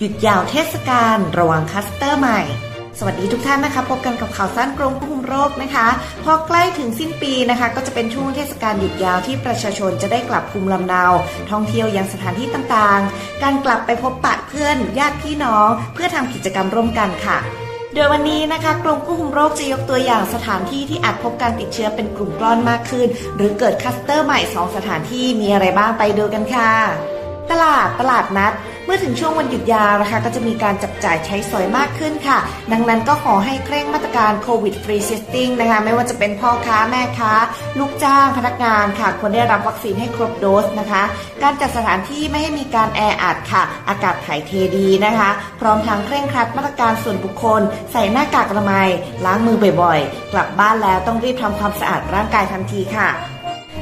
หยุดยาวเทศกาลระวังคัสเตอร์ใหม่ สวัสดีทุกท่านนะคะ พบกันกับข่าวสั้นกรมควบคุมโรคนะคะ พอใกล้ถึงสิ้นปีนะคะ ก็จะเป็นช่วงเทศกาลหยุดยาวที่ประชาชนจะได้กลับภูมิลำเนา ท่องเที่ยวยังสถานที่ต่างๆ การกลับไปพบปะเพื่อนญาติพี่น้อง เพื่อทำกิจกรรมร่วมกันค่ะโดยวันนี้นะคะกรมควบคุมโรคจะยกตัวอย่างสถานที่ที่อาจพบการติดเชื้อเป็นกลุ่มก้อนมากขึ้น หรือเกิดคัสเตอร์ใหม่ 2 สถานที่มีอะไรบ้างไปดูกันค่ะ ตลาดตลาดนัด เมื่อถึงช่วงวันหยุดยาวนะคะ ก็จะมีการจับจ่ายใช้สอยมากขึ้นค่ะ ดังนั้นก็ขอให้เคร่งมาตรการโควิดฟรีเซสติ้งนะคะ ไม่ว่าจะเป็นพ่อค้าแม่ค้า ลูกจ้างพนักงานค่ะควรได้รับวัคซีนให้ครบโดสนะคะ การจัดสถานที่ไม่ให้มีการแออัดค่ะ อากาศถ่ายเทดีนะคะ พร้อมทั้งเคร่งครัดมาตรการส่วนบุคคล ใส่หน้ากากอนามัยล้างมือบ่อยๆ กลับบ้านแล้วต้องรีบทำความสะอาดร่างกายทันทีค่ะ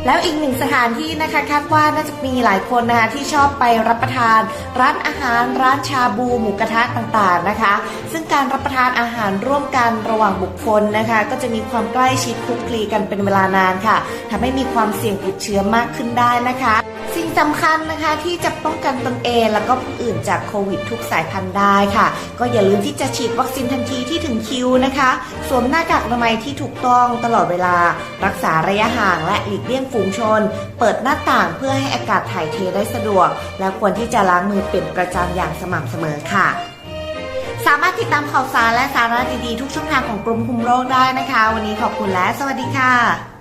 แล้วอีกหนึ่งสถานที่นะคะคาดว่าน่าจะมีหลายคนนะคะที่ชอบไปรับประทาน ร้านอาหาร ร้านชาบูหมูกระทะต่างๆนะคะ ซึ่งการรับประทานอาหารร่วมกันระหว่างบุคคลนะคะ ก็จะมีความใกล้ชิดคลุกคลีกันเป็นเวลานานค่ะทำให้มีความเสี่ยงติดเชื้อมากขึ้นได้นะคะ สิ่งสำคัญนะคะที่จะป้องกันตนเองแล้วก็ผู้อื่นจากโควิดทุกสายพันธุ์ได้ค่ะ ก็อย่าลืมที่จะฉีดวัคซีนทันทีที่ถึงคิวนะคะ สวมหน้ากากอนามัยที่ถูกต้องตลอดเวลา รักษาระยะห่างและหลีกเลี่ยงฝูงชน เปิดหน้าต่างเพื่อให้อากาศถ่ายเทได้สะดวก และควรที่จะล้างมือเป็นประจำอย่างสม่ำเสมอค่ะสามารถติดตามข่าวสารและสาระดีๆ ทุกช่องทางของกรมคุมโรคได้นะคะ วันนี้ขอบคุณและสวัสดีค่ะ